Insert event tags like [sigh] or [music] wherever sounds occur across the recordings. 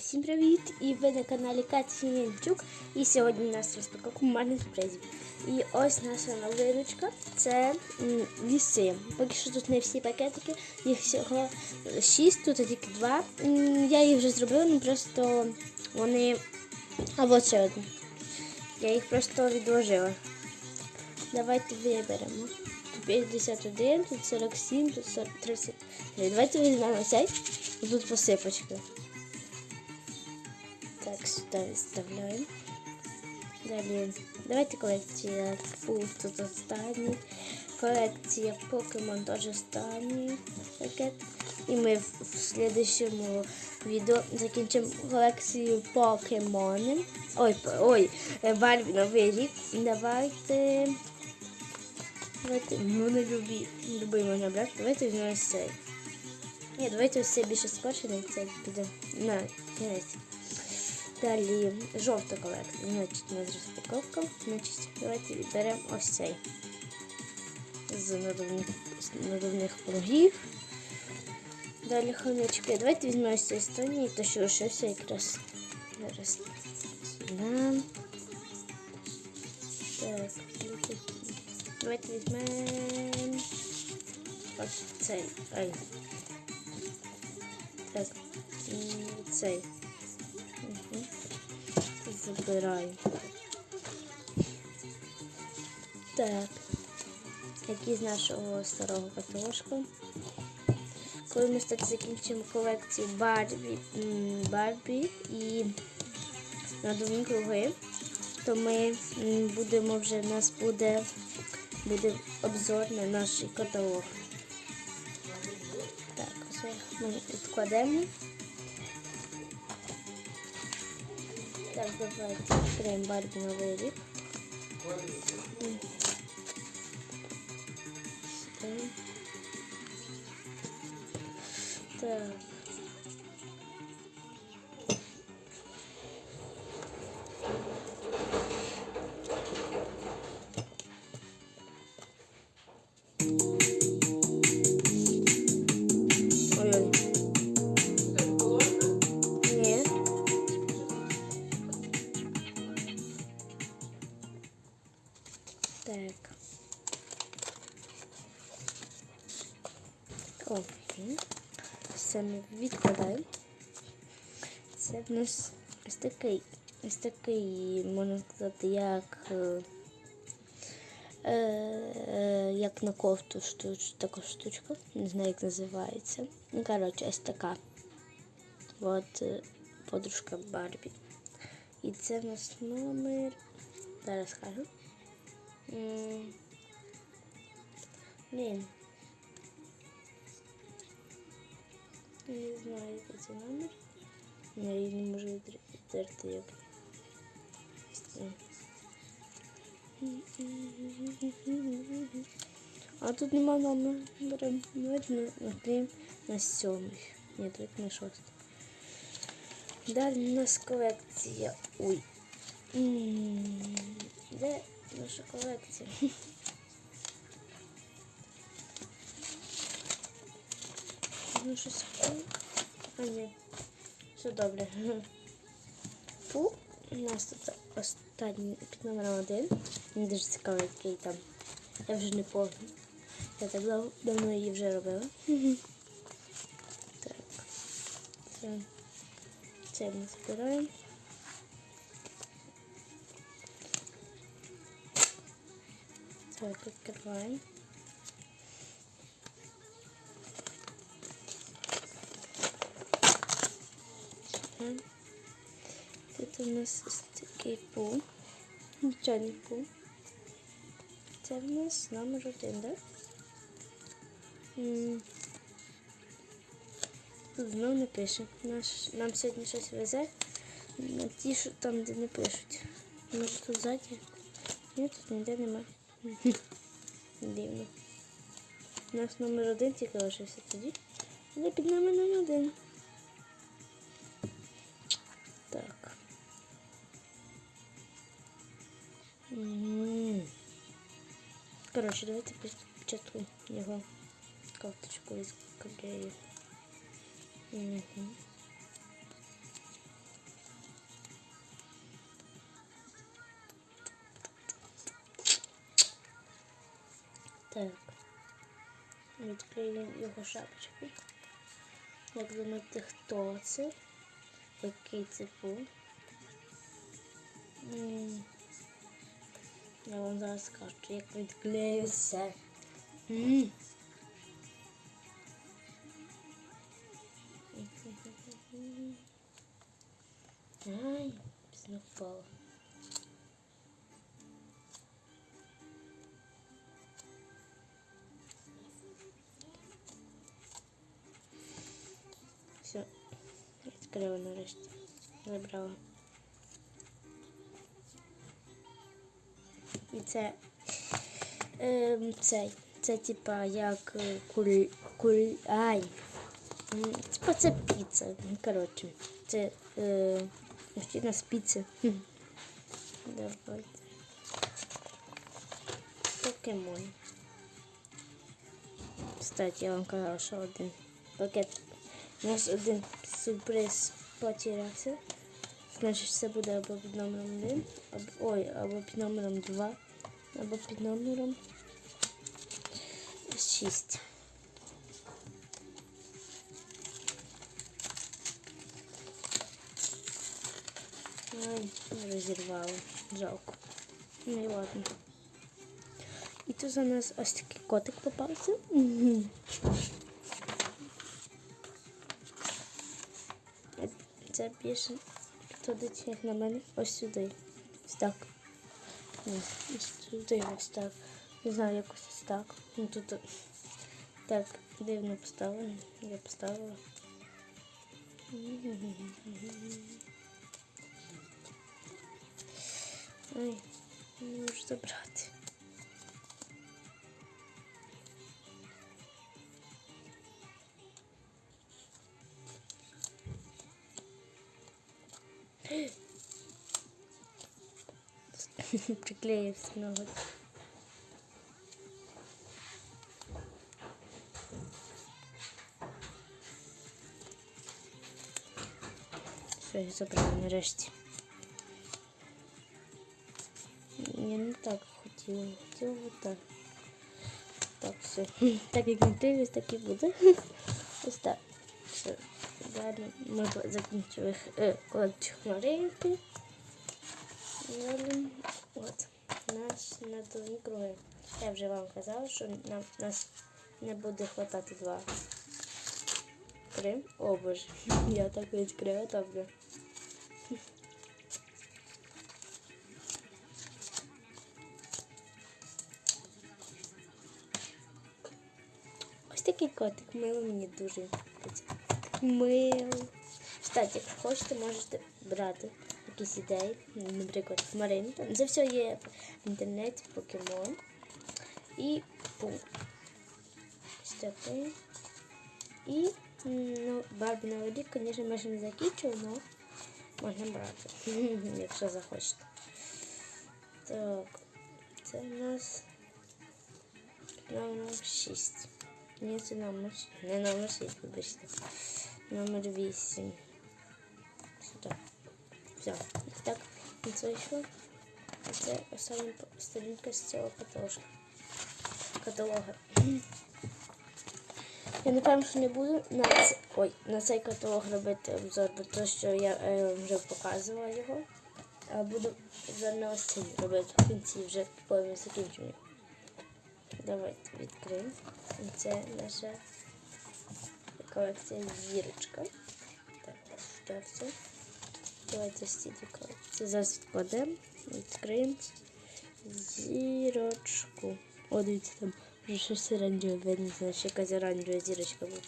Всім привіт! І ви на каналі Каті Янчук. І сьогодні у нас розпаковка марних сюрпризів. І ось наша новиночка. Це м, ліси. Поки що тут не всі пакетики, їх всього 6, тут тільки 2. Я їх вже зробила, ну просто вони. А ще одне. Я їх просто відложила. Давайте виберемо. Тут 51, тут 47, тут 40, 30. Давайте візьмемо цей. Тут посипочки. Так, сюди відставляємо. Далі. Давайте колекція Фу, тут останній. Колекція Покемон теж останній пакет. І ми в, в слідчому відео закінчимо колекцію покемонів. Ой, ой, е, Барбі новий. Давайте. Давайте, ну не любі. Любий можна брати. Давайте візьмемо цей. Ні, давайте цей більше скорчений, цей піде на кінець. Далі жовта колекція. Значить, у нас розпаковка. Значить, давайте відберемо ось цей. З надувних, з. Далі хомячки. Давайте візьмемо ось цей останній, то що лишився якраз. Зараз. Так, давайте візьмемо ось цей. Ай. Так, цей. Забираю. Так. Які з нашого старого катушка. Коли ми так закінчимо колекцію Барбі, Барбі і надувні круги, то ми будемо вже у нас буде, буде обзор на наш каталог. Так, все ми відкладемо. Так, давайте відкриємо Барбі новий рік. М. Сюди. Нас ось такий, ось такий, можна сказати, як, е, е, як на кофту штуч, така штучка. Не знаю, як називається. Ну, коротше, ось така. От е, подружка Барбі. І це в нас номер. Зараз скажу. Блін. Не знаю, який це номер. Я її не можу відтерти як. Це. А тут нема номера. Беремо. Давайте на, наклеїмо на сьомий. Ні, давайте на шостий. Далі у нас колекція. Ой. М, Де наша колекція? Ну, щось. А, ні. Все добре. Фу. У нас тут останній під номером один. Мені дуже цікаво, який там. Я вже не пам'ятаю. Я так дав- давно її вже робила. Так. Це. Це ми збираємо. Так, відкриваємо. Тут у нас ось такий пул. Нічого пул. Це в нас номер один, так? Тут знову не пише. Нам сьогодні щось везе. На ті, що там, де не пишуть. Може тут ззаді? Ні, тут ніде немає. Дивно. У нас номер один тільки лишився тоді. Але під номером один. Короче, давайте спочатку його карточку відклею. Угу. Так, відклеїмо його шапочку. Як думаєте, хто це? Який це був? М, Я вам зараз скажу, як відклею все. М. Ай, пізно впало. Все, відкрила нарешті. Забрала. Це ем, цей. Це типа як е, куль, куль, ай. Типа це піца. Ну, Коротше, це е, з піци. Хм. Давайте. Покемон. Кстати, я вам казала, що один пакет. У нас один сюрприз потерявся. Значить, це буде або під номером 1, або, ой, або під номером 2, або під номером 6. Ай, розірвала. Жалко. Ну і ладно. І тут за нас ось такий котик попався. Е, Це більше підходить, як на мене, ось сюди. Ось так. Ні, ось так. Не знаю, якось ось так. Ну тут так дивно поставлено. Я поставила. Ой, не можу забрати. [laughs] Приклеївся ноготь. Все, я забрала нарешті. Я не так хотіла. Хотіла вот так. Так, все. [laughs] Так як не дивлюсь, так і буде. [laughs] Ось так. Все. Далі ми закінчили е, колекцію хмаринки. Далі, от, наш надувні круги. Я вже вам казала, що нам нас не буде хватати два. Три. О боже, [laughs] я так відкрила добре. Ось такий котик милий мені дуже. Милий. Кстати, хочете, можете брати якісь ідеї, наприклад, хмаринка. Це все є в інтернеті, покемон. І. Ось такий. І ну, Барбі Новий рік, звісно, ми ще не закінчили, але можна брати, [laughs] якщо захочете. Так, це у нас номер 6. Ні, це номер, не номер 6, вибачте. Номер 8. Все. Так, це. І це остання п- сторінка з цього каталога. каталога. Я напевно, що не буду на, ц... Ой, на цей каталог робити обзор, бо то, що я е, вже показувала його. А буду обзор на ось цей робити в кінці, вже ми закінчимо. Давайте відкриємо. Це наша колекція зірочка. Так, що це? Давайте дві колекції. Зараз відкладемо, відкриємо зірочку. О, дивіться, там вже щось оранжеве видно, значить якась оранжева зірочка буде.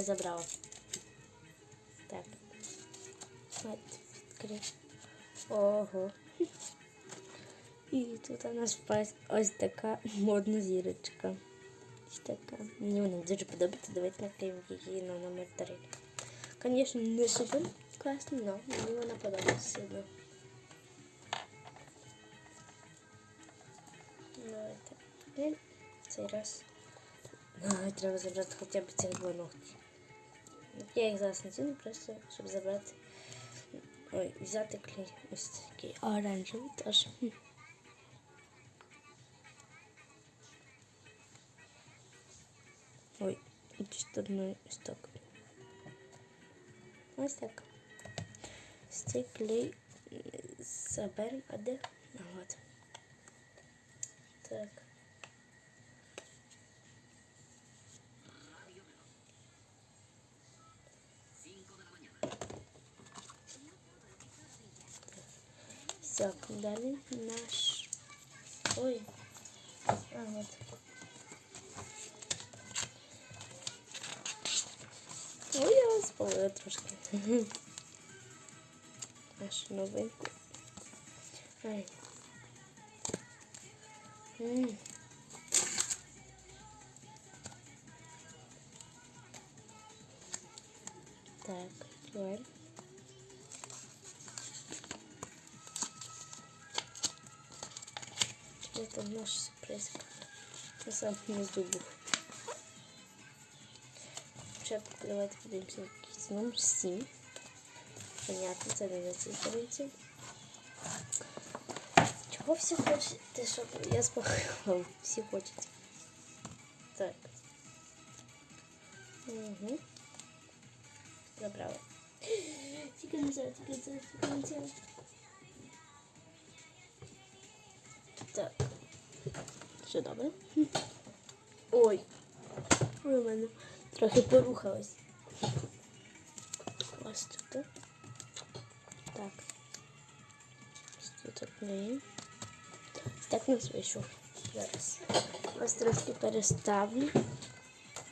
Я забрала. Так. От. Ого. І тут у нас ось- ось така модна зірочка. Ось така. Мені вона дуже подобається. Давайте накриємо її на номер 3. Звісно, не супер класно, але мені вона подобається сильно. Давайте. Цей раз. Ай, треба забрати хоча б цих два ногті. Я їх зараз натягну просто, щоб забрати. Ой, взяти клей. Ось такий оранжевий теж. Ой, чисто одну ось так. Ось так. Ось цей клей а де? А, от. Так. Далі наш. Ой. А, от. Ой, я вас спалила трошки. [laughs] Нашу новинку. Ай. М. Так, давай. Это наш сюрприз. Я сам не зубов. Спочатку давайте подивимося якийсь номер 7. Понятно, це не на цій сторінці. Чого всі хочете, щоб я спахала? [laughs] Всі хочуть. Так. Угу. Забрала. Тільки не взяла, тільки не взяла, тільки не взяла. Все добре. Ой. Ой, у мене трохи порухалось. Ось тут. Так. Ось тут одне. Так нас вийшов. Зараз. Ось трошки переставлю.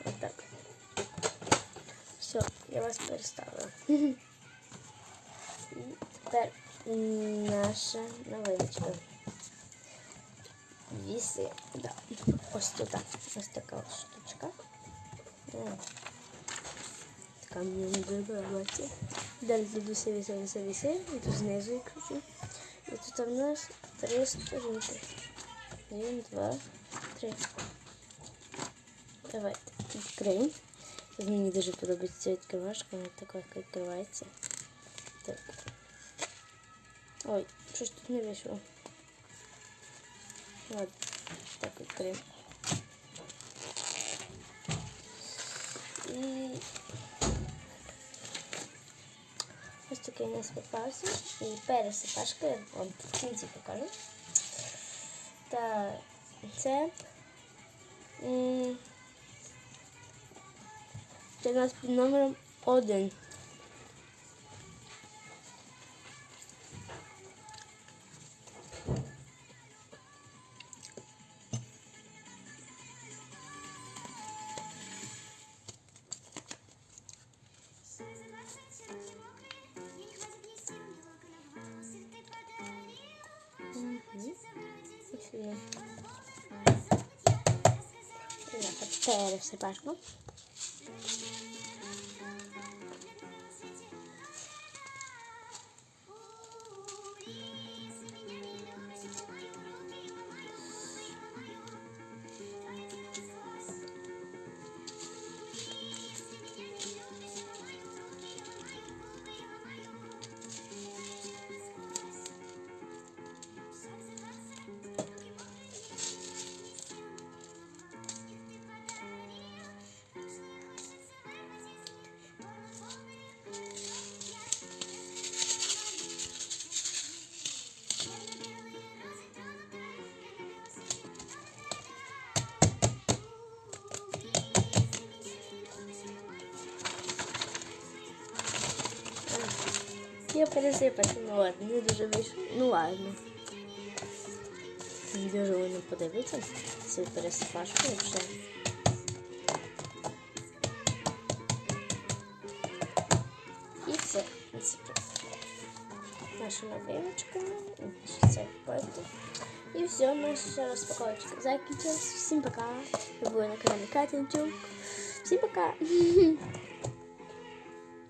Отак. Все, я вас переставила. Тепер наша новиночка. Віси, да. Ось тут. Ось така ось штучка. О. Така мені не подобається. Далі тут віси, віси, віси. І тут знизу я кручу. І тут в нас три сторінки. Один, два, три. Давайте відкриємо. Мені дуже подобається ця відкривашка, вона така відкривається. Так. Ой, щось тут не вийшло. Ладно, так відкриємо. І ось такий у нас попався. І пересипашки, вам в кінці покажу. Та це це у нас під номером один. Я пересипашку. Я пересипати, ну ладно, не дуже вийшло. Ну ладно. Дуже воно подивиться. Цю пересипашку вже. І все. Це наша новиночка. Це пальто. І все, наша розпаковочка закінчилась. Всім пока. Ви були на каналі Катінчук. Всім пока. [laughs]